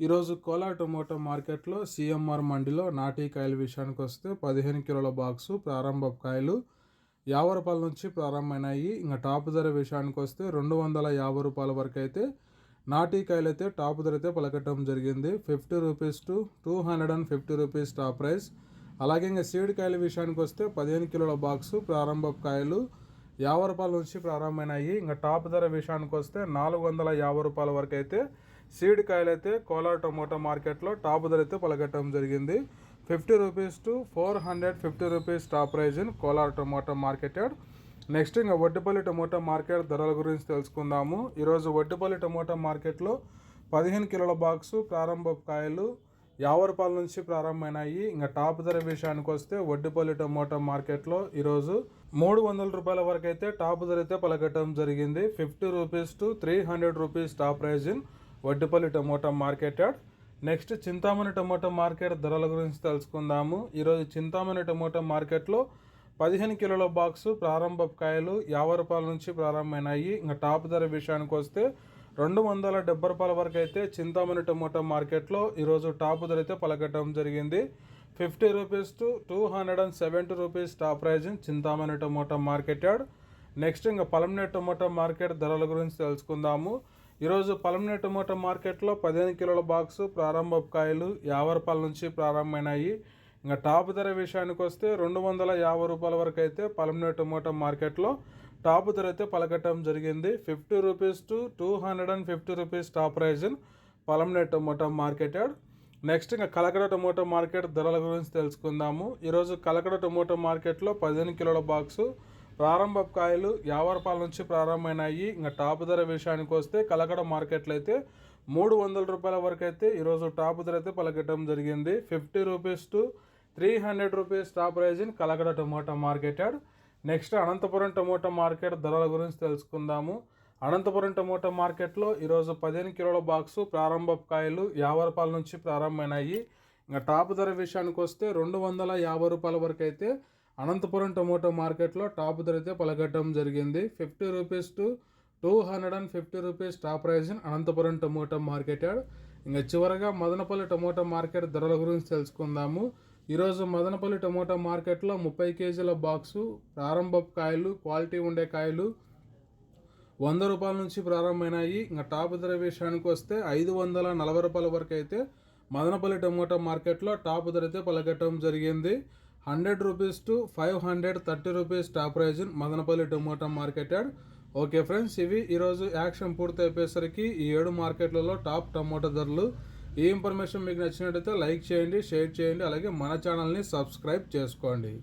ఈరోజు కోలా టొమాటో మార్కెట్లో సిఎంఆర్ మండిలో నాటి కాయల విషయానికి వస్తే పదిహేను కిలోల బాక్సు ప్రారంభ కాయలు యాభై రూపాయల నుంచి ప్రారంభమైనాయి. ఇంకా టాప్ ధర విషయానికి వస్తే రెండు వందల యాభై రూపాయల వరకు అయితే నాటి కాయలు అయితే టాప్ ధర అయితే పలకటం జరిగింది. Fifty rupees to two hundred and fifty rupees top price. అలాగే ఇంకా సీడ్ కాయల విషయానికి వస్తే పదిహేను కిలోల బాక్సు ప్రారంభ కాయలు యాభై రూపాయల నుంచి ప్రారంభమైనాయి. ఇంకా టాప్ ధర విషయానికి వస్తే నాలుగు వందల యాభై రూపాయల వరకు అయితే సీడ్ కాయలు అయితే కోలార్ టొమాటో మార్కెట్లో టాప్ ధర అయితే పలకట్టడం జరిగింది. Fifty rupees to four hundred fifty rupees top price in Kolar tomato market next ఇంకా వడ్డిపల్లి టొమాటో మార్కెట్ ధరల గురించి తెలుసుకుందాము. ఈరోజు వడ్డిపల్లి టొమాటో మార్కెట్లో పదిహేను కిలోల బాక్సు ప్రారంభ కాయలు యాభై రూపాయల నుంచి ప్రారంభమైనాయి. ఇంకా టాప్ ధర విషయానికి వస్తే వడ్డిపల్లి టొమాటో మార్కెట్లో ఈరోజు మూడు వందల రూపాయల వరకు అయితే టాప్ ధర అయితే పలకటం జరిగింది. Fifty rupees to three hundred rupees top price in Vaddipalli tomato market yard. Next Chintamani tomato market ధరల గురించి తెలుసుకుందాము. ఈరోజు చింతామణి టమోటా మార్కెట్లో పదిహేను కిలోల బాక్సు ప్రారంభ కాయలు యాభై రూపాయల నుంచి ప్రారంభమైనాయి. ఇంకా టాప్ ధర విషయానికి వస్తే రెండు వందల డెబ్బై రూపాయల వరకు అయితే చింతామణి టమోటా మార్కెట్లో ఈరోజు టాప్ ధర అయితే పలకటం జరిగింది. Fifty rupees to two hundred and seventy rupees top price Chintamani tomato market yard. Next ఇంకా పలంనేట్ టమోటా మార్కెట్ ధరల గురించి తెలుసుకుందాము. ఈరోజు పలమనే టమోటా మార్కెట్లో పదిహేను కిలోల బాక్సు ప్రారంభ కాయలు యాభై రూపాయల నుంచి ప్రారంభమైనాయి. ఇంకా టాప్ ధర విషయానికి వస్తే రెండు వందల యాభై రూపాయల వరకు అయితే పలమనే టమోటా మార్కెట్లో టాప్ ధర అయితే పలకటం జరిగింది. Fifty rupees to two hundred and fifty rupees top price in Palamaner tomato market next ఇంకా కలకడ టమోటా మార్కెట్ ధరల గురించి తెలుసుకుందాము. ఈరోజు కలకడ టమోటా మార్కెట్లో పదిహేను కిలోల బాక్సు ప్రారంభ కాయలు యావరపాల నుంచి ప్రారంభమైనాయి. ఇంకా టాప్ ధర విషయానికి వస్తే కలకడ మార్కెట్లో అయితే మూడు వందల రూపాయల వరకు అయితే ఈరోజు టాప్ ధర అయితే పలకటం జరిగింది. Fifty rupees to three hundred rupees top price in Kalakada tomato market next Anantapur tomato market ధరల గురించి తెలుసుకుందాము. అనంతపురం టమోటా మార్కెట్లో ఈరోజు పదిహేను కిలోల బాక్సు ప్రారంభ కాయలు యాభై రూపాయల నుంచి ప్రారంభమైనాయి. ఇంకా టాప్ ధర విషయానికి వస్తే రెండు వందల యాభై రూపాయల వరకు అయితే అనంతపురం టొమాటో మార్కెట్లో టాప్ ధర అయితే జరిగింది. Fifty rupees to two hundred and fifty rupees top price in Anantapur tomato market ఇంకా చివరగా మదనపల్లి టొమాటో మార్కెట్ ధరల గురించి తెలుసుకుందాము. ఈరోజు మదనపల్లి టొమాటో మార్కెట్లో ముప్పై కేజీల బాక్సు ప్రారంభ కాయలు క్వాలిటీ ఉండే కాయలు వంద రూపాయల నుంచి ప్రారంభమైనాయి. ఇంకా టాప్ ధర విషయానికి వస్తే ఐదు వందల నలభై రూపాయల వరకు అయితే మదనపల్లి టొమాటో మార్కెట్లో టాప్ ధర అయితే పలకట్టడం జరిగింది. Hundred rupees to five hundred thirty rupees top price Madanapalle tomato market yard. Okay friends ఇవి ఈరోజు యాక్షన్ పూర్తి అయిపోయేసరికి ఈ ఏడు మార్కెట్లలో టాప్ టమోటా ధరలు. ఈ ఇన్ఫర్మేషన్ మీకు నచ్చినట్టయితే లైక్ చేయండి షేర్ చేయండి అలాగే మన ఛానల్ని సబ్స్క్రైబ్ చేసుకోండి.